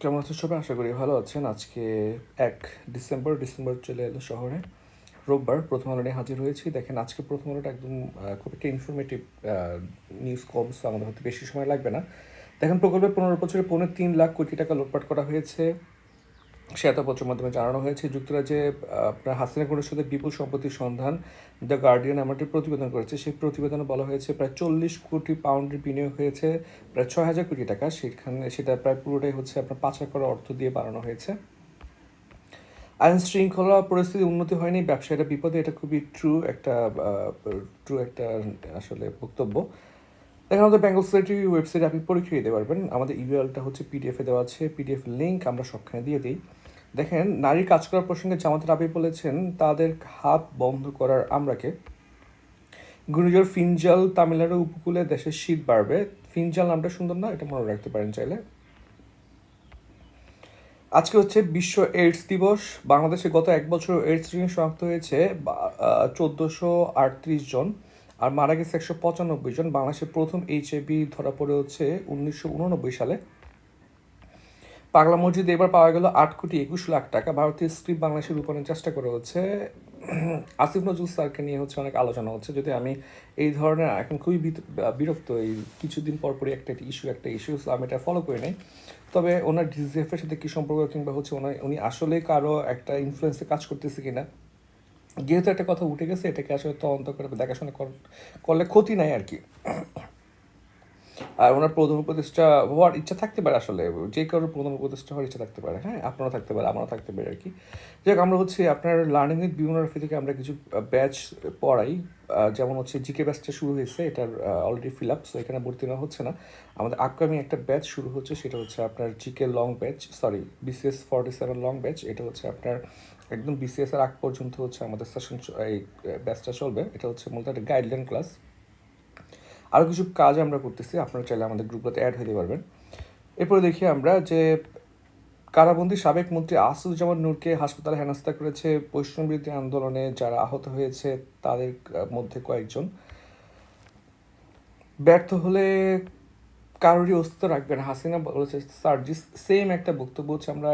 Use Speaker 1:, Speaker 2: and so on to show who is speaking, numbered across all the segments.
Speaker 1: কেমন আছেন সবাই? আশা করি ভালো আছেন। আজকে এক ডিসেম্বর ডিসেম্বর চলে এলো শহরে। রোববার প্রথম আলো নিয়ে হাজির হয়েছি। দেখেন, আজকে প্রথম আলোটা একদম খুব একটা ইনফরমেটিভ নিউজ কম আমাদের হতে বেশি সময় লাগবে না। দেখেন প্রকল্পে পনেরো বছরে পৌনে তিন লাখ কোটি টাকা লোটপাট করা হয়েছে। শ্বেতপত্রের মাধ্যমে জানানো হয়েছে, যুক্তরাজ্যে আপনার হাসিনা গুণের সাথে বিপুল সম্পত্তির সন্ধান দ্য গার্ডিয়ান এমনটি প্রতিবেদন করেছে। সেই প্রতিবেদনে বলা হয়েছে, প্রায় চল্লিশ কোটি পাউন্ডের বিনিয়োগ হয়েছে, প্রায় ছয় হাজার কোটি টাকা। সেখানে সেটা প্রায় পুরোটাই হচ্ছে আপনার পাচার করা অর্থ দিয়ে বাড়ানো হয়েছে। আইন শৃঙ্খলা পরিস্থিতি উন্নতি হয়নি, ব্যবসায়ীরা বিপদে, এটা খুবই ট্রু একটা ট্রু একটা আসলে বক্তব্য। দেখেন আমাদের বেঙ্গল সিটি ওয়েবসাইটে আপনি পরীক্ষা দিতে পারবেন। আমাদের ইমেলটা হচ্ছে পিডিএফে দেওয়া আছে। পিডিএফ লিঙ্ক আমরা সবখানে দিয়ে দিই। দেখেন নারীর কাজ করার প্রসঙ্গে জামাতের আবি বলেছেন, তাদের হাত বন্ধ করার আমরাকে। ঘূর্ণিঝড় ফিনজাল তামিলনাড়ু উপকূলে দেশের শীত বাড়বে। ফিনজাল নামটা সুন্দর না, এটা মনে রাখতে পারেন চাইলে। আজকে হচ্ছে বিশ্ব এইডস দিবস। বাংলাদেশে গত এক বছর এইডস রিং শনাক্ত হয়েছে চোদ্দোশো আটত্রিশ জন। আর মারা গেছে একশো পঁচানব্বই জন। বাংলাদেশে প্রথম এইচআইভি ধরা পড়ে হচ্ছে উনিশশো উননব্বই সালে। পাগলা মসজিদে এবার পাওয়া গেল আট কোটি একুশ লাখ টাকা। ভারতীয় স্ক্রিপ্ট বাংলাদেশে রূপায়ণের চেষ্টা করা হচ্ছে। আসিফ নজরুল স্যারকে নিয়ে হচ্ছে অনেক আলোচনা হচ্ছে। যদি আমি এই ধরনের, এখন খুবই বিরক্ত এই কিছুদিন পর পরই একটা ইস্যু একটা ইস্যু আমি এটা ফলো করে নেই। তবে ওনার ডিজিএফের সাথে কী সম্পর্ক কিংবা হচ্ছে ওনার, উনি আসলে কারও একটা ইনফ্লুয়েন্সে কাজ করতেছে কিনা যেহেতু একটা কথা উঠে গেছে, এটাকে আসলে তদন্ত করে দেখাশোনা কর- করলে ক্ষতি নাই আর কি। আর ওনার প্রধান উপদেষ্টা হওয়ার ইচ্ছা থাকতে পারে আসলে। যে কারোর প্রধান উপদেষ্টা হওয়ার ইচ্ছা থাকতে পারে। হ্যাঁ আপনারও থাকতে পারে আমারও থাকতে পারে আর কি। যাই হোক, আমরা হচ্ছে আপনার লার্নিং উইথ বিউনোগ্রাফি থেকে আমরা কিছু ব্যাচ পড়াই। যেমন হচ্ছে জিকে ব্যাচটা শুরু হয়েছে এটার অলরেডি ফিল আপ সো এখানে ভর্তি নেওয়া হচ্ছে না। আমাদের আপকামিং একটা ব্যাচ শুরু হচ্ছে সেটা হচ্ছে আপনার GK long batch sorry BCS forty seven long batch এটা হচ্ছে আপনার একদম বিসিএস এর আগ পর্যন্ত হচ্ছে আমাদের সেশন এই ব্যাচটা চলবে। এটা হচ্ছে মূলত একটা গাইডলাইন ক্লাস আরও কিছু কাজ আমরা করতেছি, আপনারা চাইলে আমাদের গ্রুপটাতে অ্যাড হতে পারবেন। এরপরে দেখি আমরা যে কারাবন্দী সাবেক মন্ত্রী আসাদুজ্জামান নূরকে হাসপাতালে হেনস্থা করেছে বৈষ্ণব আন্দোলনে যারা আহত হয়েছে তাদের মধ্যে কয়েকজন। ব্যর্থ হলে কারোরই অস্তিত্ব রাখবেন হাসিনা বলেছে, স্যার, জি সেম একটা বক্তব্য হচ্ছে আমরা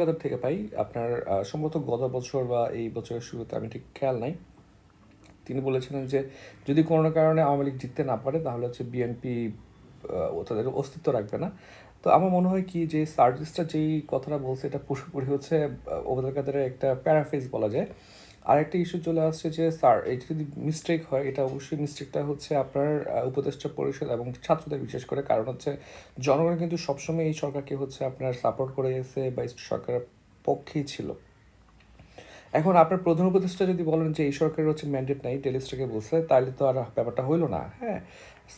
Speaker 1: কাতার থেকে পাই। আপনার সম্ভবত গত বছর বা এই বছরের শুরুতে, আমি ঠিক খেয়াল নাই। তিনি বলেছিলেন যে, যদি কোনো কারণে আওয়ামী লীগ জিততে না পারে, তাহলে হচ্ছে বিএনপি তাদের অস্তিত্ব রাখবে না। তো আমার মনে হয় কি যে, সার্জিসটা যেই কথাটা বলছে, এটা পুরোপুরি হচ্ছে ওবায়দুল কাদেরের একটা প্যারাফেজ বলা যায়। আর একটা ইস্যু চলে আসছে যে, স্যার এটা যদি মিস্টেক হয়, এটা অবশ্যই মিস্টেকটা হচ্ছে আপনার উপদেষ্টা পরিষদ এবং ছাত্রদের বিশেষ করে। কারণ হচ্ছে জনগণ কিন্তু সবসময় এই সরকারকে হচ্ছে আপনার সাপোর্ট করে গেছে বা সরকারের পক্ষেই ছিল। এখন আপনার প্রধান উপদেষ্টা যদি বলেন যে এই সরকারের হচ্ছে ম্যান্ডেট নাই ডেলিস্ট্রাকে বলছে তাহলে তো আর ব্যাপারটা হইল না। হ্যাঁ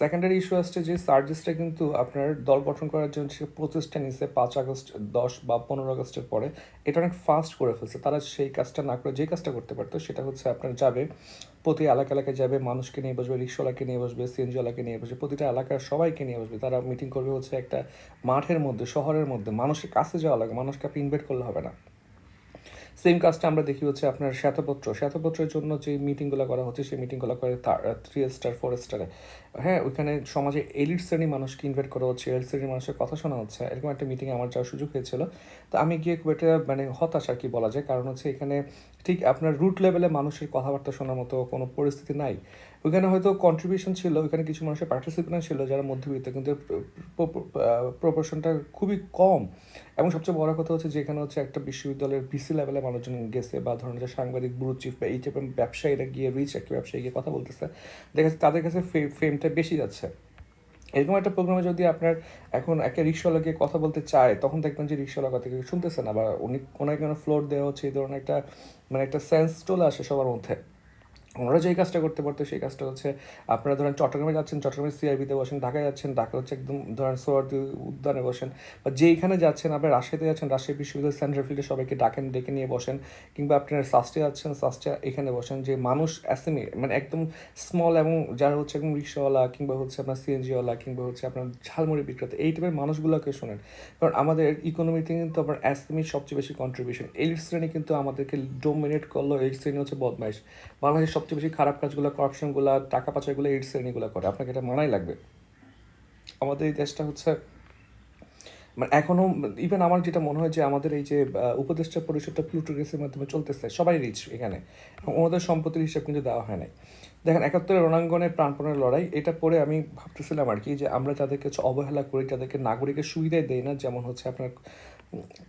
Speaker 1: সেকেন্ডারি ইস্যু আসছে যে সার্জিসটা কিন্তু আপনার দল গঠন করার জন্য সে প্রচেষ্টা নিচ্ছে পাঁচ আগস্ট, দশ বা পনেরো আগস্টের পরে। এটা অনেক ফাস্ট করে ফেলছে। তারা সেই কাজটা না করে যে কাজটা করতে পারতো, সেটা হচ্ছে আপনার যাবে, প্রতি এলাকা এলাকায় যাবে, মানুষকে নিয়ে বসবে, রিক্সাওয়ালাকে নিয়ে বসবে, সিএনজিওয়ালাকে নিয়ে বসবে, প্রতিটা এলাকার সবাইকে নিয়ে বসবে। তারা মিটিং করবে হচ্ছে একটা মাঠের মধ্যে, শহরের মধ্যে। মানুষের কাছে যাওয়া লাগে, মানুষকে আপনি ইনভাইট করলে হবে না। সেম কাজটা আমরা দেখি হচ্ছে আপনার শ্বেতপত্র। শ্বেতপত্রের জন্য যে মিটিংগুলো করা হচ্ছে, সেই মিটিংগুলো করে থ্রি স্টার ফোর স্টারে হ্যাঁ ওইখানে সমাজে এলিট শ্রেণির মানুষকে ইনভাইট করা হচ্ছে এলিট শ্রেণির মানুষের কথা শোনা হচ্ছে। এরকম একটা মিটিংয়ে আমার যাওয়ার সুযোগ হয়েছিল। তো আমি গিয়ে খুব একটা মানে হতাশ আর কি বলা যায়। কারণ হচ্ছে এখানে ঠিক আপনার রুট লেভেলে মানুষের কথাবার্তা শোনার মতো কোনো পরিস্থিতি নাই। ওইখানে হয়তো কন্ট্রিবিউশন ছিল, ওইখানে কিছু মানুষের পার্টিসিপেন্ট ছিল যারা মধ্যবিত্ত, কিন্তু প্রপোর্শনটা খুবই কম। এবং সবচেয়ে বড় কথা হচ্ছে যে এখানে হচ্ছে একটা বিশ্ববিদ্যালয়ের বিসি লেভেলে মানুষজন গেছে বা ধরুন যে সাংবাদিক ব্রু চিফ বা এই টাইপের ব্যবসায়ীরা গিয়ে রিচ একটা ব্যবসায়ী গিয়ে কথা বলতেছে, দেখা যাচ্ছে তাদের কাছে ফেমটা বেশি যাচ্ছে। এরকম একটা প্রোগ্রামে যদি আপনার এখন একটা রিক্সাওয়ালা গিয়ে কথা বলতে চায়, তখন দেখবেন যে রিক্সাওয়ালা কথা শুনতেছে না বা উনি কোনো ফ্লোর দেওয়া হচ্ছে, এই ধরনের একটা মানে একটা সেন্স চলে আসে সবার মধ্যে। ওনারা যেই কাজটা করতে পারতো, সেই কাজটা হচ্ছে আপনারা ধরেন চট্টগ্রামে যাচ্ছেন, চট্টগ্রামে সিআইবিতে বসেন, ঢাকায় যাচ্ছেন ঢাকা হচ্ছে একদম ধরেন সোয়ার্দি উদ্যানে বসেন। বা যেইখানে যাচ্ছেন আপনি রাজশাহীতে যাচ্ছেন, রাজশাহী বিশ্ববিদ্যালয় সেন্ট্রাল ফিল্ডে সবাইকে ডাকেন, ডেকে নিয়ে বসেন। কিংবা আপনার সাস্টে যাচ্ছেন, সাস্টে এখানে বসেন যে মানুষ অ্যাসেমি মানে একদম স্মল এবং যারা হচ্ছে একদম রিক্সাওয়ালা কিংবা হচ্ছে আপনার সিএনজিওয়ালা কিংবা হচ্ছে আপনার ঝালমুড়ি বিক্রেতা, এই টাইপের মানুষগুলোকে শোনেন। কারণ আমাদের ইকোনমিতে কিন্তু আপনার অ্যাসেমির সবচেয়ে বেশি কন্ট্রিবিউশন এলিট শ্রেণি কিন্তু আমাদেরকে ডোমিনেট করল এলিট শ্রেণি হচ্ছে বদমাইশ। বাংলাদেশের সবচেয়ে বেশি খারাপ কাজগুলো করাপশনগুলো টাকা পাচারগুলো এইট শ্রেণীগুলো করে। আপনাকে এটা মানাই লাগবে। আমাদের এই দেশটা হচ্ছে মানে এখনও ইভেন আমার যেটা মনে হয় যে আমাদের এই যে উপদেষ্টা পরিষদটা প্লুটোগ্রেসের মাধ্যমে চলতেছে, সবাই রিচ এখানে। ওনাদের সম্পত্তির হিসাব কিন্তু দেওয়া হয় নাই। দেখেন, একাত্তরের রণাঙ্গনে প্রাণপণের লড়াই, এটা পরে আমি ভাবতেছিলাম আর কি যে আমরা যাদেরকে হচ্ছে অবহেলা করি, যাদেরকে নাগরিকের সুবিধাই দেই না, যেমন হচ্ছে আপনার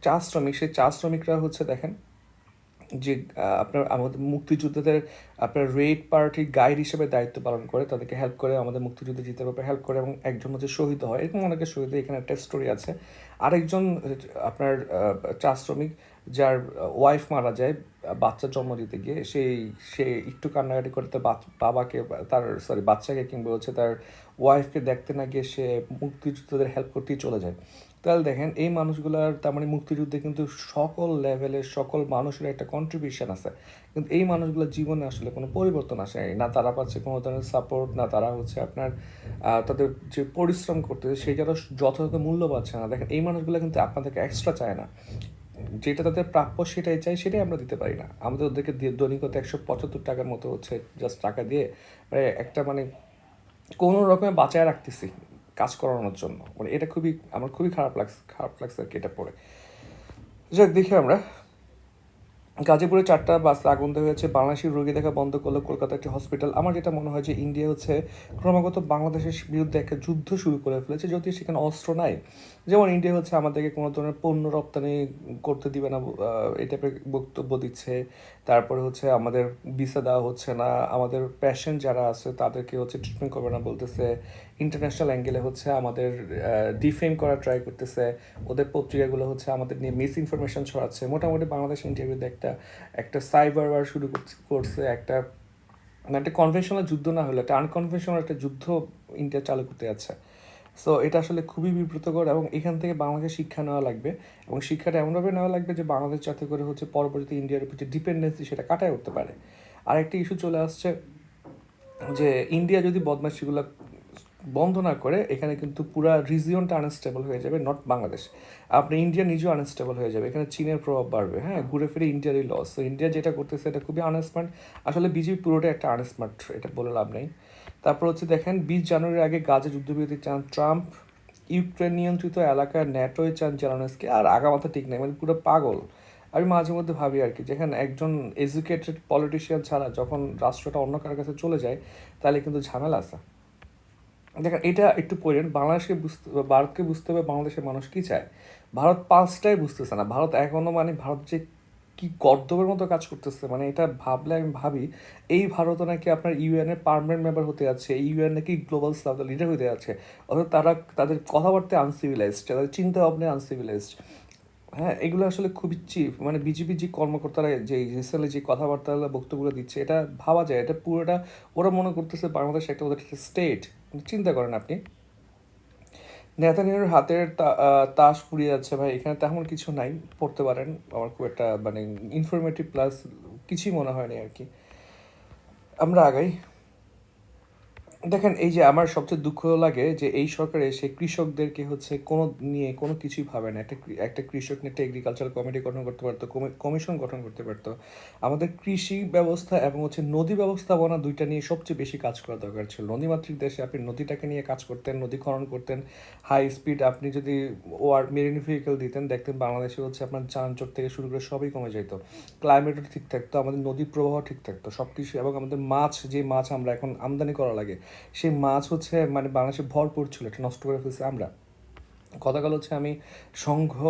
Speaker 1: চা শ্রমিক, সেই চা শ্রমিকরা হচ্ছে দেখেন যে আপনার, আমাদের মুক্তিযোদ্ধাদের, আপনার রেড পার্টির গাইড হিসেবে দায়িত্ব পালন করে, তাদেরকে হেল্প করে, আমাদের মুক্তিযুদ্ধে জিতে ব্যাপারে হেল্প করে এবং একজন হচ্ছে শহীদ হয়। এরকম অনেকে শহীদ এখানে একটা স্টোরি আছে। আরেকজন আপনার চা শ্রমিক, যার ওয়াইফ মারা যায়, বাচ্চা জন্ম দিতে গিয়ে। সেই, সে একটু কান্নাকাটি করে তার বাবাকে, তার সরি বাচ্চাকে কিংবা হচ্ছে তার ওয়াইফকে দেখতে না গিয়ে সে মুক্তিযুদ্ধদের হেল্প করতেই চলে যায়। তাহলে দেখেন, এই মানুষগুলার তার মানে মুক্তিযুদ্ধে কিন্তু সকল লেভেলের সকল মানুষের একটা কন্ট্রিবিউশন আছে। কিন্তু এই মানুষগুলোর জীবনে আসলে কোনো পরিবর্তন আসে না তারা পাচ্ছে কোনো ধরনের সাপোর্ট না তারা হচ্ছে আপনার তাদের যে পরিশ্রম করতেছে সেটারও যথাযথ মূল্য পাচ্ছে না। দেখেন, এই মানুষগুলো কিন্তু আপনাদেরকে এক্সট্রা চায় না। যেটা তাদের প্রাপ্য সেটাই চাই সেটাই আমরা দিতে পারি না। আমাদের ওদেরকে দৈনিক একশো পঁচাত্তর টাকার মতো হচ্ছে জাস্ট টাকা দিয়ে মানে একটা মানে কোনো রকমে বাঁচায় রাখতেছি। কাজ করানোর জন্য। মানে এটা খুবই, আমার খুবই খারাপ লাগছে খারাপ লাগছে আর কি এটা পড়ে। যাক, দেখি আমরা। গাজীপুরে চারটা বাস আগুন দেওয়া হয়েছে বাংলাদেশি রোগী দেখা বন্ধ করল কলকাতা একটি হসপিটাল আমার যেটা মনে হয় যে ইন্ডিয়া হচ্ছে ক্রমাগত বাংলাদেশের বিরুদ্ধে একটা যুদ্ধ শুরু করে ফেলেছে, যদিও সেখানে অস্ত্র নাই। যেমন ইন্ডিয়া হচ্ছে আমাদেরকে কোনো ধরনের পণ্য রপ্তানি করতে দিবে না এই টাইপের বক্তব্য দিচ্ছে। তারপরে হচ্ছে আমাদের ভিসা দেওয়া হচ্ছে না। আমাদের প্যাশেন্ট যারা আছে তাদেরকে হচ্ছে ট্রিটমেন্ট করবে না বলতেছে। ইন্টারন্যাশনাল অ্যাঙ্গেলে হচ্ছে আমাদের ডিফেম করা ট্রাই করতেছে। ওদের পত্রিকাগুলো হচ্ছে আমাদের নিয়ে মিস ইনফরমেশন ছড়াচ্ছে। মোটামুটি বাংলাদেশ ইন্টারভিউতে একটা একটা সাইবার ওয়ার শুরু করছে- একটা মানে একটা কনভেনশনাল যুদ্ধ না হলে, একটা আনকনভেনশনাল একটা যুদ্ধ ইন্ডিয়া চালু করতে যাচ্ছে। সো এটা আসলে খুবই বিব্রতকর এবং এখান থেকে বাংলাদেশে শিক্ষা নেওয়া লাগবে এবং শিক্ষাটা এমনভাবে নেওয়া লাগবে যে বাংলাদেশ যাতে করে হচ্ছে পরবর্তীতে ইন্ডিয়ার উপর যে ডিপেন্ডেন্সি সেটা কাটায় উঠতে পারে। আরেকটা ইস্যু চলে আসছে যে ইন্ডিয়া যদি বদমাশিগুলো বন্ধ না করে, এখানে কিন্তু পুরা রিজিয়নটা আনস্টেবল হয়ে যাবে নট বাংলাদেশ। আপনি ইন্ডিয়া নিজেও আনস্টেবল হয়ে যাবে, এখানে চীনের প্রভাব বাড়বে হ্যাঁ? ঘুরে ফিরে ইন্ডিয়ারই লস তো ইন্ডিয়া যেটা করতেছে, এটা খুবই আনস্মার্ট আসলে বিজেপি পুরোটা একটা আনস্মার্ট এটা বলে লাভ নেই। তারপর হচ্ছে দেখেন, বিশ জানুয়ারির আগে গাজে যুদ্ধবিরতি চান ট্রাম্প, ইউক্রেন নিয়ন্ত্রিত এলাকায় ন্যাটোয় চান জেলানস্কি, আর আগামাথা ঠিক নেই মানে পুরো পাগল। আমি মাঝে মধ্যে ভাবি আর কি, যেখানে একজন এডুকেটেড পলিটিশিয়ান ছাড়া যখন রাষ্ট্রটা অন্য কারোর কাছে চলে যায়, তাহলে কিন্তু ঝামেলা আছে। দেখেন, এটা একটু পড়েন বাংলাদেশকে বুঝতে, ভারতকে বুঝতে হবে বাংলাদেশের মানুষ কি চায়। ভারত পাঁচটাই বুঝতেছে না। ভারত এখনও মানে ভারত যে কি কর্তব্যের মতো কাজ করতেছে মানে এটা ভাবলে আমি ভাবি, এই ভারতও নাকি আপনার ইউএন পারমানেন্ট মেম্বার হতে যাচ্ছে ইউএন নাকি গ্লোবাল সাউথ লিডার হতে যাচ্ছে, অর্থাৎ তারা তাদের কথাবার্তা আনসিভিলাইজড তাদের চিন্তা ভাবনা আনসিভিলাইজড হ্যাঁ এগুলো আসলে খুবই চিপ মানে বিজেপি যে কর্মকর্তারা যে রিসেন্টলি যে কথাবার্তা বক্তব্যগুলো দিচ্ছে, এটা ভাবা যায়, এটা পুরোটা ওরা মনে করতেছে বাংলাদেশ একটা ওদের স্টেট চিন্তা করেন আপনি। নেতানিয়ার হাতের তাস ফুরিয়ে যাচ্ছে ভাই, এখানে তেমন কিছু নাই, পড়তে পারেন। আমার খুব একটা মানে ইনফরমেটিভ প্লাস কিছুই মনে হয়নি আর কি। আমরা আগাই। দেখেন, এই যে আমার সবচেয়ে দুঃখ লাগে যে এই সরকার এসে কৃষকদেরকে হচ্ছে কোনো নিয়ে কোনো কিছুই ভাবে না। একটা একটা কৃষক নিয়ে একটা এগ্রিকালচার কমিটি গঠন করতে পারতো কমিশন গঠন করতে পারতো। আমাদের কৃষি ব্যবস্থা এবং হচ্ছে নদী ব্যবস্থাপনা দুইটা নিয়ে সবচেয়ে বেশি কাজ করা দরকার ছিল। নদীমাতৃক দেশে আপনি নদীটাকে নিয়ে কাজ করতেন, নদী খনন করতেন হাই স্পিড আপনি যদি ওয়ার মেরিন ভেহিকেল দিতেন, দেখতেন বাংলাদেশে হচ্ছে আপনার যানজট থেকে শুরু করে সবই কমে যেত। ক্লাইমেটও ঠিক থাকতো, আমাদের নদীর প্রবাহ ঠিক থাকতো সব কিছু এবং আমাদের মাছ, যে মাছ আমরা এখন আমদানি করা লাগে সেই মাছ হচ্ছে মানে বাংলাদেশে ভরপুর ছিল এটা নষ্ট করে ফেলছি আমরা। গতকাল হচ্ছে আমি সংঘ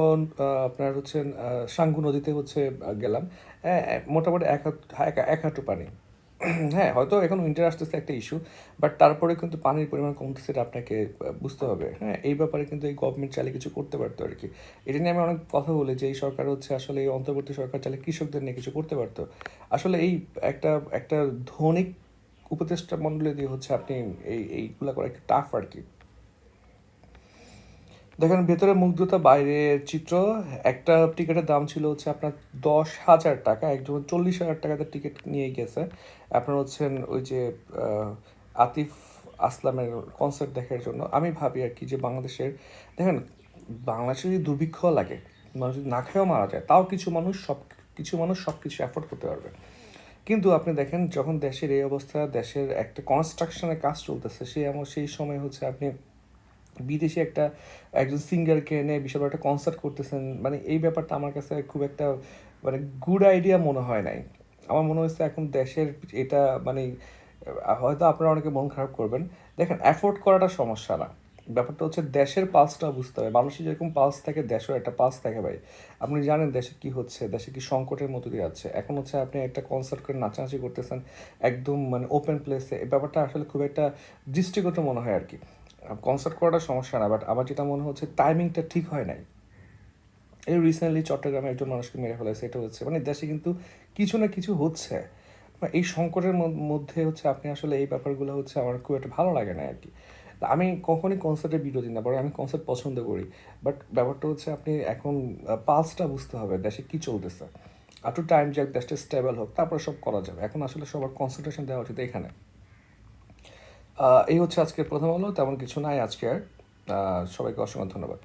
Speaker 1: আপনার হচ্ছে সাঙ্গু নদীতে হচ্ছে গেলাম। হ্যাঁ, মোটামুটি এক এক- এক হাঁটু পানি। হ্যাঁ হয়তো এখন উইন্টার আসতেছে একটা ইস্যু বাট তারপরে কিন্তু পানির পরিমাণ কমতেছে এটা আপনাকে বুঝতে হবে। হ্যাঁ এই ব্যাপারে কিন্তু এই গভর্নমেন্ট চাইলে কিছু করতে পারতো আর কি। এটা নিয়ে আমি অনেক কথা বলি যে এই সরকার হচ্ছে আসলে এই অন্তর্বর্তী সরকার চাইলে কৃষকদের নিয়ে কিছু করতে পারতো। আসলে এই একটা একটা ধনিক উপদেষ্টা মণ্ডলী দিয়ে হচ্ছে আপনি এই, এইগুলা করা একটু টাফ আর কি দেখেন, ভেতরে মুগ্ধতা বাইরের চিত্র, একটা টিকিটের দাম ছিল হচ্ছে আপনার দশ হাজার টাকা, একজন চল্লিশ হাজার টাকাতে টিকিট নিয়ে গেছে। আপনার হচ্ছেন ওই যে আতিফ আসলামের কনসার্ট দেখার জন্য। আমি ভাবি আর কি যে বাংলাদেশের, দেখেন বাংলাদেশে যদি দুর্ভিক্ষ লাগে, মানুষ যদি না খেয়েও মারা যায়, তাও কিছু মানুষ সব, কিছু মানুষ সব কিছু অ্যাফোর্ড করতে পারবে। কিন্তু আপনি দেখেন, যখন দেশের এই অবস্থা, দেশের একটা কনস্ট্রাকশনের কাজ চলতেছে সেই এমন, সেই সময় হচ্ছে আপনি বিদেশি একটা, একজন সিঙ্গারকে এনে বিশাল একটা কনসার্ট করতেছেন মানে এই ব্যাপারটা আমার কাছে খুব একটা মানে গুড আইডিয়া মনে হয় নাই। আমার মনে হচ্ছে এখন দেশের এটা মানে হয়তো আপনারা অনেকে মন খারাপ করবেন। দেখেন অ্যাফোর্ড করাটা সমস্যা না। ব্যাপারটা হচ্ছে দেশের পালসটা বুঝতে হবে। মানুষের যেরকম পালস থাকে দেশের একটা পালস থাকে ভাই। আপনি জানেন দেশে কি হচ্ছে, দেশে কি সংকটের মতো দিয়ে যাচ্ছে। এখন হচ্ছে আপনি একটা কনসার্ট করে নাচানাচি করতেছেন, একদম মানে ওপেন প্লেসে এই ব্যাপারটা আসলে খুব একটা দৃষ্টিগত মনে হয় আর কি কনসার্ট করাটা সমস্যা না বাট আমার যেটা মনে হচ্ছে টাইমিংটা ঠিক হয় নাই। এই রিসেন্টলি চট্টগ্রামে একজন মানুষকে মেরে ফেলেছে, এটা হচ্ছে। মানে দেশে কিন্তু কিছু না কিছু হচ্ছে। এই সংকটের মধ্যে হচ্ছে আপনি আসলে এই ব্যাপারগুলো হচ্ছে আমার খুব একটা ভালো লাগে না আর কি আমি কখনই কনসার্টের বিরোধী না, বরং আমি কনসার্ট পছন্দ করি। বাট ব্যাপারটা হচ্ছে আপনি এখন পালসটা বুঝতে হবে দেশে কি চলতেছে। একটু টাইম যাক দেশটা স্টেবল হোক, তারপরে সব করা যাবে। এখন আসলে সবার কনসেন্ট্রেশন দেওয়া উচিত এখানে। এই হচ্ছে আজকের প্রথম আলো, তেমন কিছু নাই আজকে আর। সবাইকে অসংখ্য ধন্যবাদ।